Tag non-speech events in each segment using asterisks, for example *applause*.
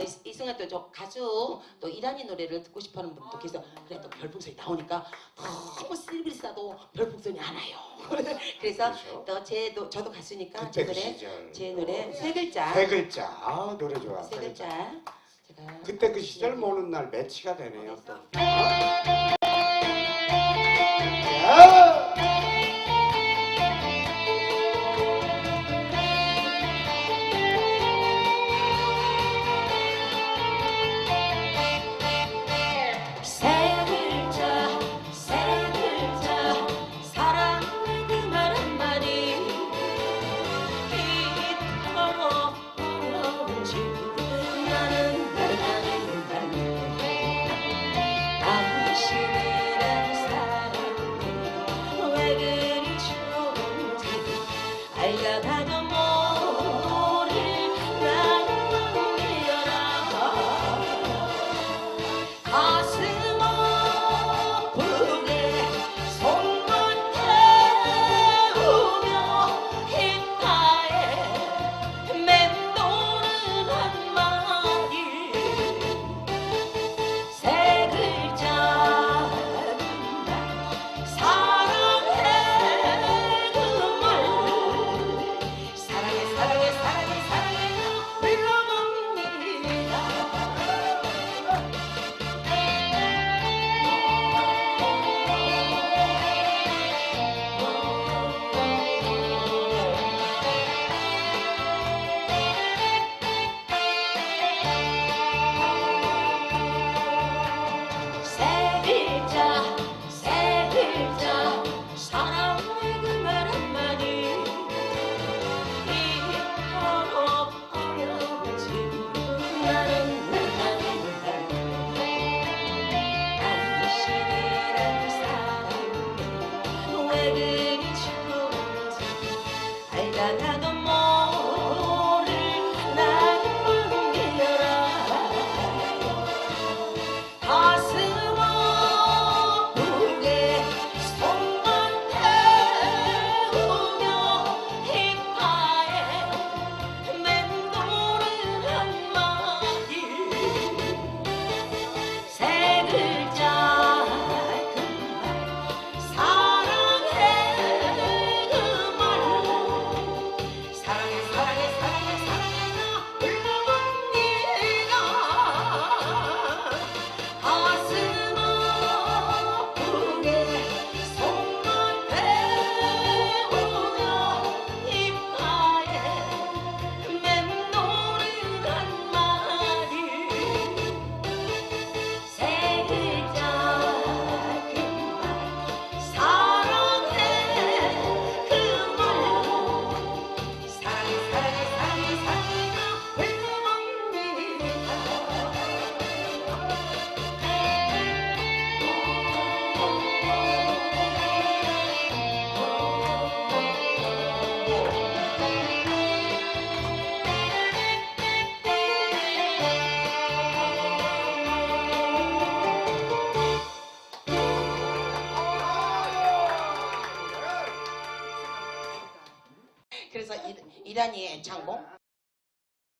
이- 이승아 또저 가수 또 이란이 노래를 듣고 싶어하는 분도 계서 그래 또 별풍선이 나오니까 너무 슬비싸도 별풍선이 안 와요. *laughs* 그래서 그렇죠. 또제 저도 가수니까 그때 제그 노래 시절. 제 노래 세 글자. 세 글자. 아 노래 좋아 세 글자. 제가 그때 그 시절 모는 날 매치가 되네요 또. 야! 알다가 이, 이란이 애창곡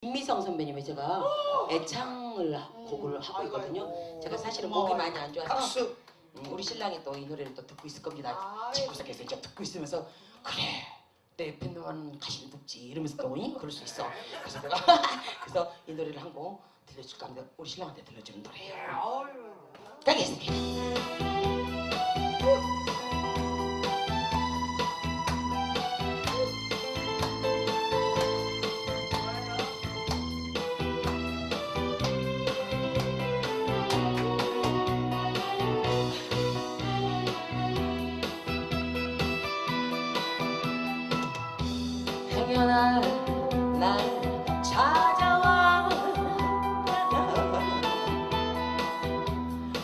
김미성 선배님의 제가 애창을 곡을 하고 있거든요. 제가 사실은 목이 많이 안 좋아서 박수 음, 우리 신랑이 또 이 노래를 또 듣고 있을 겁니다. 집구석에서 이제 듣고 있으면서 그래 내 팬들은 가시는 듣지 이러면서 또 응? 그럴 수 있어. 그래서 내가 *laughs* 그래서 이 노래를 한 곡 들려줄까 하는데 우리 신랑한테 들려주는 노래예요. 가겠습니다. 날 찾아와.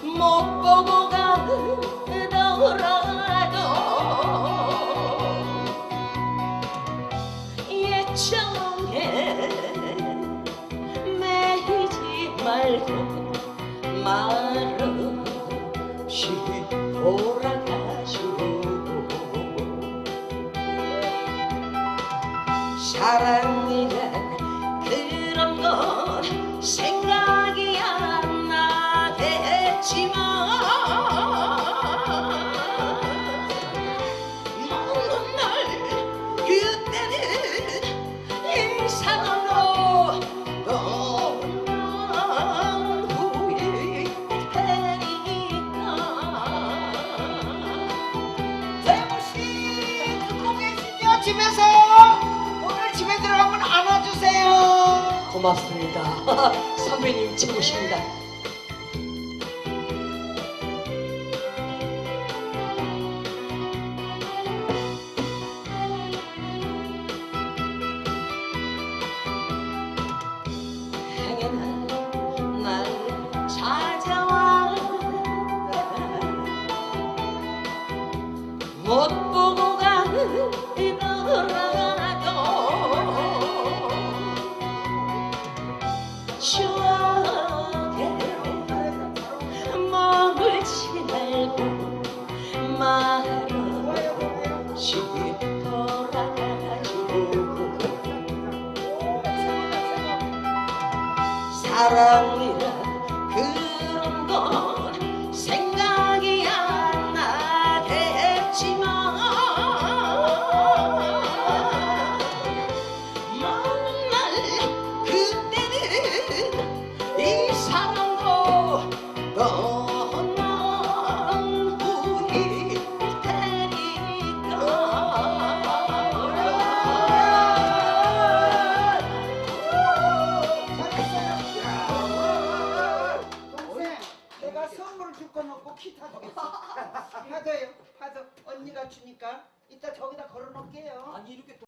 못 보고 가더라도 예정에 매이지 말고 말없이 돌아 사 고맙습니다. *laughs* 선배님 최고십니다. 못 보고 가더라도 사 없고 기타 주겠어. 받아요, 받아. 언니가 주니까 이따 저기다 걸어놓을게요. 아니 이렇게